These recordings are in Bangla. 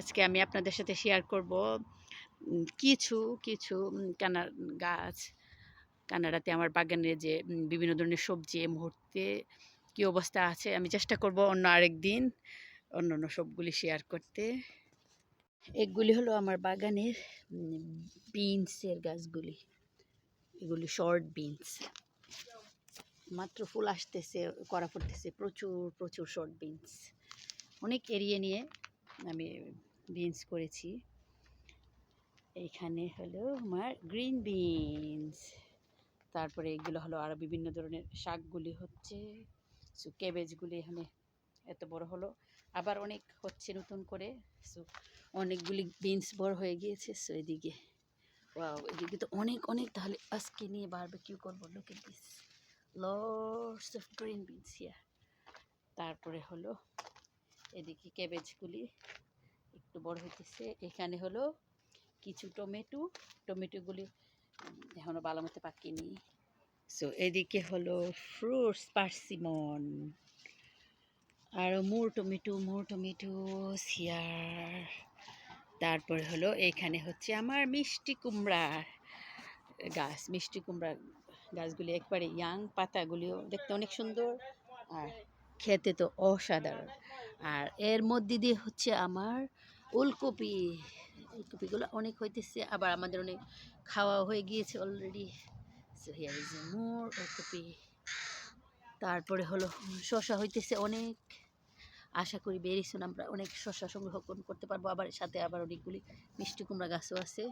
আজকে আমি আপনাদের সাথে শেয়ার করব কিছু কিছু কানা গাছ। কানাডাতে আমার বাগানে যে বিভিন্ন ধরনের সবজি এই মুহূর্তে কী অবস্থা আছে আমি চেষ্টা করব অন্য আরেক দিন অন্য অন্য সবগুলি শেয়ার করতে। এগুলি হলো আমার বাগানের বিনসের গাছগুলি। এগুলি শর্ট বিনস মাত্র ফুল আসতেছে, করা পড়তেছে প্রচুর প্রচুর শর্ট বিনস অনেক এরিয়া নিয়ে আমি বিনস করেছি। এইখানে হলো আমার গ্রিন বিনস। তারপরে এগুলো হলো আরও বিভিন্ন ধরনের শাকগুলি হচ্ছে। সো ক্যাবেজগুলি এখানে এত বড় হলো। আবার অনেক হচ্ছে নতুন করে। সো অনেকগুলি বিনস বড় হয়ে গিয়েছে। সো এদিকে, ওয়াও, এদিকে তো অনেক অনেক। তাহলে আজকে নিয়ে বারবিকিউ করব। Look at this lots of green beans here তারপরে হলো এদিকে ক্যাবেজগুলি। একটু বড় হইতেছে। এখানে হলো কিছু টমেটো। টমেটোগুলি এখনও ভালো মতো পাকেনি। সো এদিকে হলো fruits persimmon R more tomato more tomato here তারপরে হলো এখানে হচ্ছে আমার মিষ্টি কুমড়ার গাছ। মিষ্টি কুমড়া গাছগুলি একবারে ইয়াং পাতাগুলিও দেখতে অনেক সুন্দর। আর খেতে তো অসাধারণ। আর এর মধ্যে দিয়ে হচ্ছে আমার ওলকপি। ওলকপিগুলো অনেক হইতেছে, আবার আমাদের অনেক খাওয়া হয়ে গিয়েছে অলরেডি মোর ওলকপি। তারপরে হলো শশা হইতেছে অনেক। আশা করি বেরিয়েছেন আমরা, অনেক শশা সংগ্রহ করতে পারব। আবার সাথে আবার অনেকগুলি মিষ্টি কুমড়া গাছও আছে।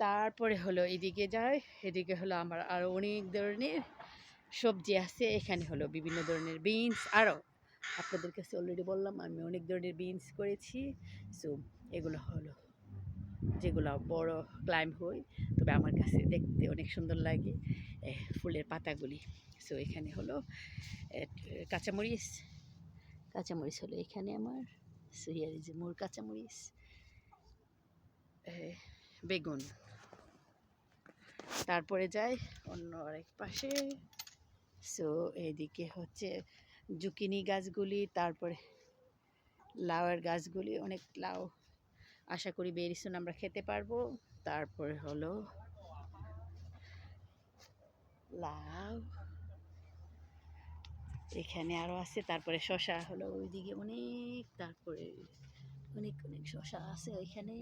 তারপরে হলো এদিকে যায় এদিকে হলো আমার আরও অনেক ধরনের সবজি আছে, এখানে হলো বিভিন্ন ধরনের বিনস। আরও আপনাদের কাছে অলরেডি বললাম, আমি অনেক ধরনের বিনস করেছি। সো এগুলো হলো, যেগুলো বড় ক্লাইম্ব হয়, তবে আমার কাছে দেখতে অনেক সুন্দর লাগে ফুলের পাতাগুলি। সো এখানে হলো কাঁচামরিচ কাঁচামরিচ হলো এখানে আমার। সো হিয়ার ইজ মোর কাঁচামরিচ বেগুন। তারপরে যাই অন্য আরেক পাশে। সো এদিকে হচ্ছে জুকিনি গাছগুলি, তারপরে লাউয়ের গাছগুলি, অনেক লাউ। আশা করি বেরিসুন আমরা খেতে পারব। তারপরে হলো লাউ। এখানে আরও আছে, তারপরে শশা হলো ওইদিকে অনেক, তারপরে অনেক অনেক শশা আছে ওইখানে।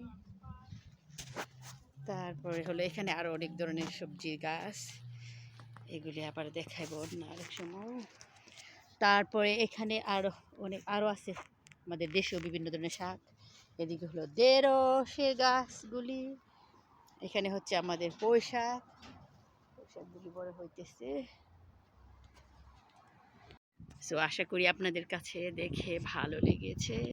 তারপরে হলো এখানে আরও অনেক ধরনের সবজির গাছ। এগুলি আবার দেখাইব অন্য আরেক সময়। তারপরে এখানে আরও অনেক আরও আছে আমাদের দেশেও বিভিন্ন ধরনের শাক। এদিকে হলো দেড়শের গাছগুলি। এখানে হচ্ছে আমাদের শাক। শাকগুলি বড় হইতেছে। সো আশা করি আপনাদের কাছে দেখে ভালো লেগেছে।